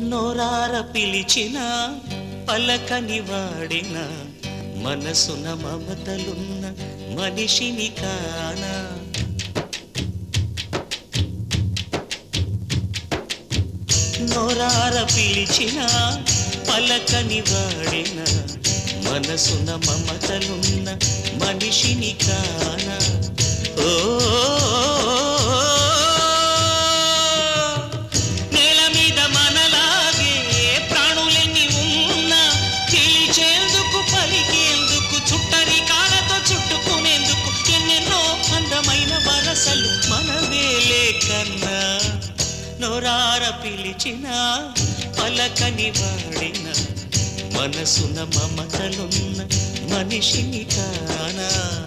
నోరార పిలిచిన పలకని వాడిన మనసున మమతలున్న మనిషిని కానా? నోరార పిలిచిన పలకని వాడిన మనసున మమతలున్న మనిషిని కానా? వరసలు మనవేలే కన్నా. నొరార పిలిచిన పలకని వాడిన. మనసున మమతలున్న మనిషిని కానా.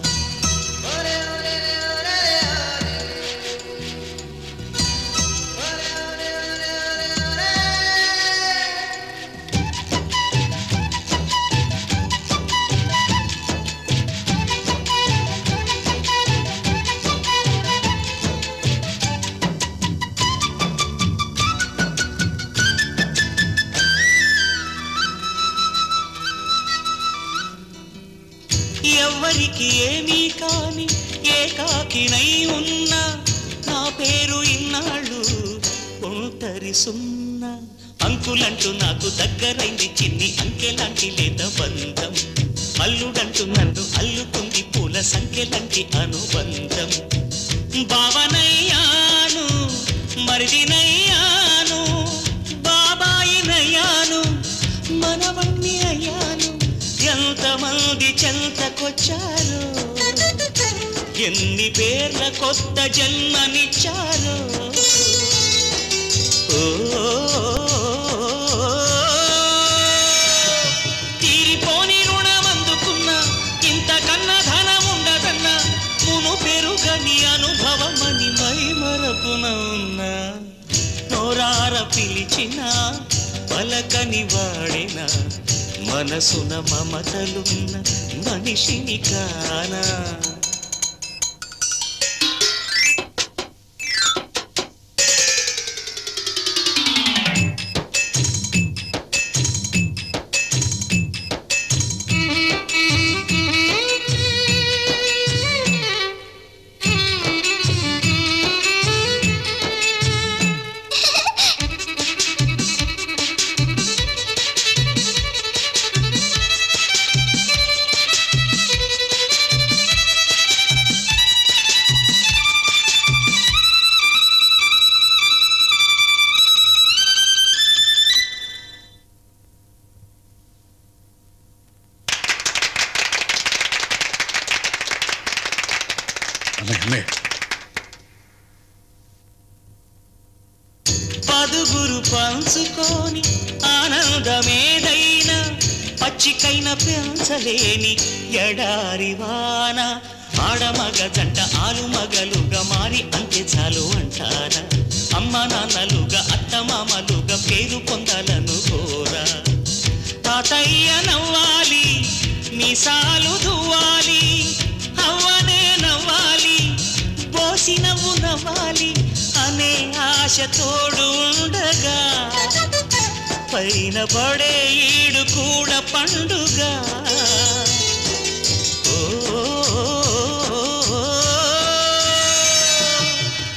ఎవ్వరికి ఏమీ కాని ఏకాకినై ఉన్నా నా పేరు ఇన్నాళ్ళు ఒంటరి సున్నా అంకులంటూ నాకు దగ్గరైంది చిన్ని అంకెలాంటి లేత బంధం. అల్లుడంటూ నన్ను అల్లుకుంది పూల సంఖ్యలాంటి అనుబంధం. భావనయ్యాను మరిదినయ్యాను. ఎంతమంది ఎన్ని పేర్ల కొత్త జన్మనిచ్చారు? ఓ తీరిపోని రుణం అందుకున్న ఇంతకన్నా ధనం ఉండదన్నా మును పెరుగని అనుభవమని మై మరపున ఉన్నా నోరార పిలిచిన పలకని వాడిన మనసున మమతలున్న మనిషిని కానా? అన్నయ్య అన్నయ్య పదుగురు పంచుకొని ఆనందమేదైనా పచ్చికైన పెంచలేని ఎడారి వాన. ఆడమగ జంట ఆరు మగలుగా మారి అంతే చాలు అంటారా. అమ్మ నాన్నలుగా అత్తమామలుగా పేరు పొందాలను కోరా. తాతయ్య నవ్వాలి మీసాలు దువ్వాలి ఆశ తోడు ఉండగా పైన పడే ఈడు కూడా పండుగ.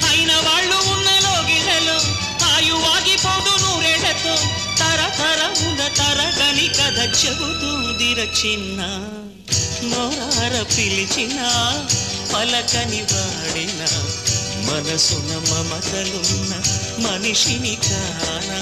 అయిన వాళ్ళు ఉన్న లోగిళ్ళలో ఆయువాగిపోదు నూరేళ్ళతో. తరతరమున తరగని కథ చెబుతుంది రచిన్న నోరార పిలిచిన పలకని వాడినా. మనసున మమతలున్న మనిషిని కానా?